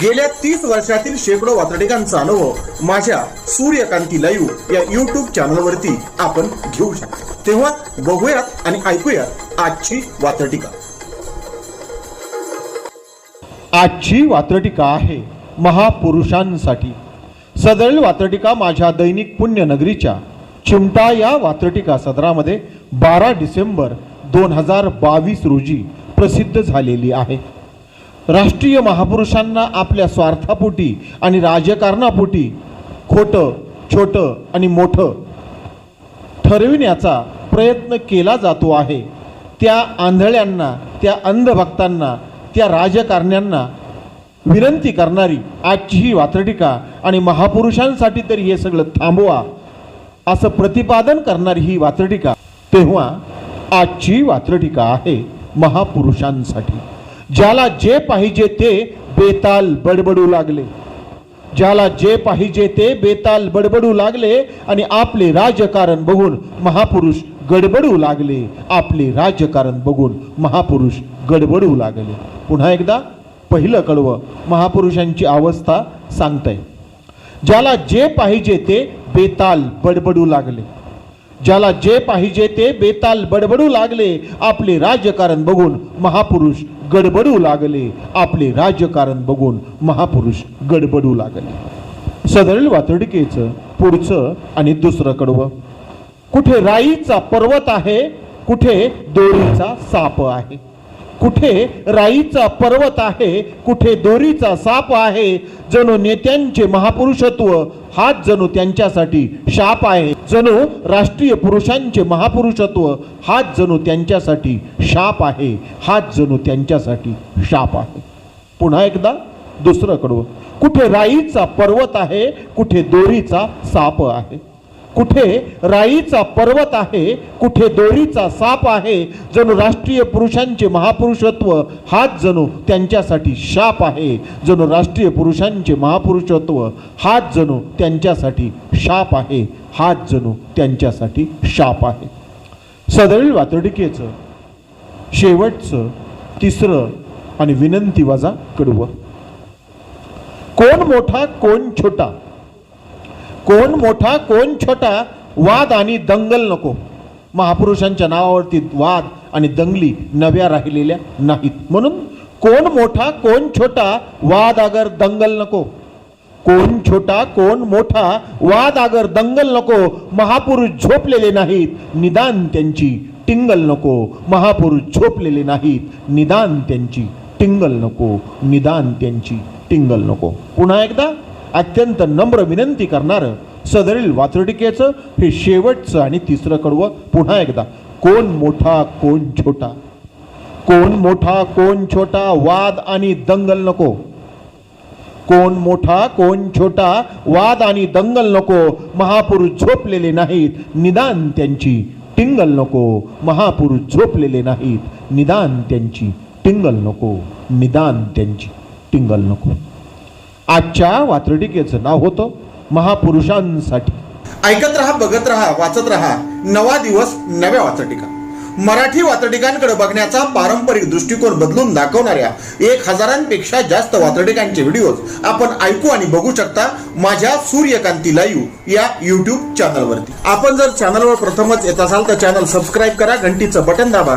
गेल्या तीस वर्षातील शेकडो वातडिकांचा अनुभव माझ्या सूर्यकांती लाईव्ह या युट्यूब चॅनलवरती आपण घेऊ शकतो. तेव्हा बघूयात आणि ऐकूयात आजची वातडिका आजची वात्रटिका आहे महापुरुषांसाठी. सदरील वात्रटिका माझ्या दैनिक पुण्यनगरीच्या चिमटा या वात्रटिका सदरामध्ये बारा डिसेंबर दोन हजार बावीस रोजी प्रसिद्ध झालेली आहे. राष्ट्रीय महापुरुषांना आपल्या स्वार्थापोटी आणि राजकारणापोटी खोटं छोटं आणि मोठं ठरविण्याचा प्रयत्न केला जातो आहे. त्या आंधळ्यांना त्या अंधभक्तांना त्या राजकारण्यांना विनंती करणारी आजची ही वात्रटिका आणि महापुरुषांसाठी तरी हे सगळं थांबवा असं प्रतिपादन करणारी ही वात्रटिका तेव्हा आजची वात्रटिका आहे महापुरुषांसाठी. ज्याला जे पाहिजे ते बेताल बडबडू लागले. ज्याला जे पाहिजे ते बेताल बडबडू लागले आणि आपले राजकारण बघून महापुरुष गडबडू लागले. आपले राजकारण बघून महापुरुष गडबडू लागले. पुन्हा एकदा पहिलं कडवं महापुरुषांची अवस्था सांगतंय. ज्याला जे पाहिजे ते बेताल बडबडू लागले. ज्याला जे पाहिजे ते बेताल बडबडू लागले आपले राजकारण बघून महापुरुष गडबडू लागले. आपले राजकारण बघून महापुरुष गडबडू लागले. सदरील वातडिकेचं पुढचं आणि दुसरं कडवं. कुठे राईचा पर्वत आहे कुठे दोरीचा साप आहे. कुठे राईचा पर्वत आहे कुठे दोरीचा साप आहे जणू नेत्यांचे महापुरुषत्व हाच जणू त्यांच्यासाठी शाप आहे. जणू राष्ट्रीय पुरुषांचे महापुरुषत्व हाच जणू त्यांच्यासाठी शाप आहे हाच जणू त्यांच्यासाठी शाप आहे. पुन्हा एकदा दुसरं कडवं. कुठे राईचा पर्वत आहे कुठे दोरीचा साप आहे. कुठे राईचा पर्वत आहे कुठे दोरीचा साप आहे जणू राष्ट्रीय पुरुषांचे महापुरुषत्व हाच जणू त्यांच्यासाठी शाप आहे. जणू राष्ट्रीय पुरुषांचे महापुरुषत्व हाच जणू त्यांच्यासाठी शाप आहे. हाच जणू त्यांच्यासाठी शाप आहे. सदैव वातडिकेचं शेवटचं तिसरं आणि विनंती वजा कडवं. कोण मोठा कोण छोटा? कोण मोठा कोण छोटा वाद आणि दंगल नको. महापुरुषांच्या नावावरती वाद आणि दंगली नव्या राहिलेल्या नाहीत. म्हणून कोण मोठा कोण छोटा वाद अगर दंगल नको. कोण छोटा कोण मोठा वाद अगर दंगल नको. महापुरुष झोपलेले नाहीत निदान त्यांची टिंगल नको. महापुरुष झोपलेले नाहीत निदान त्यांची टिंगल नको. निदान त्यांची टिंगल नको. पुन्हा एकदा अत्यंत नम्र विनंती करणारं सदरील वात्रटिकेचं हे शेवटचं आणि तिसरं कडवं पुन्हा एकदा कोण मोठा कोण छोटा. कोण मोठा कोण छोटा वाद आणि दंगल नको. कोण मोठा कोण छोटा वाद आणि दंगल नको. महापुरुष झोपलेले नाहीत निदान त्यांची टिंगल नको. महापुरुष झोपलेले नाहीत निदान त्यांची टिंगल नको. निदान त्यांची टिंगल नको. आजच्या वात्रटिकेचं नाव होतं महापुरुषांसाठी. ऐकत रहा बघत रहा वाचत रहा. नवा दिवस नव्या वाचटिका मराठी वाचटिकांकडे बघण्याचा पारंपरिक दृष्टिकोन बदलून दाखवणाऱ्या एक हजारांपेक्षा जास्त वाचटिकांचे व्हिडिओज आपण ऐकू आणि बघू शकता माझ्या सूर्यकांती लाईव्ह या युट्यूब चॅनलवरती आपण जर चॅनलवर प्रथमच येत असाल तर चॅनल सबस्क्राईब करा घंटीचं बटन दाबा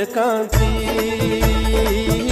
सूर्यकांती सूर्यकांती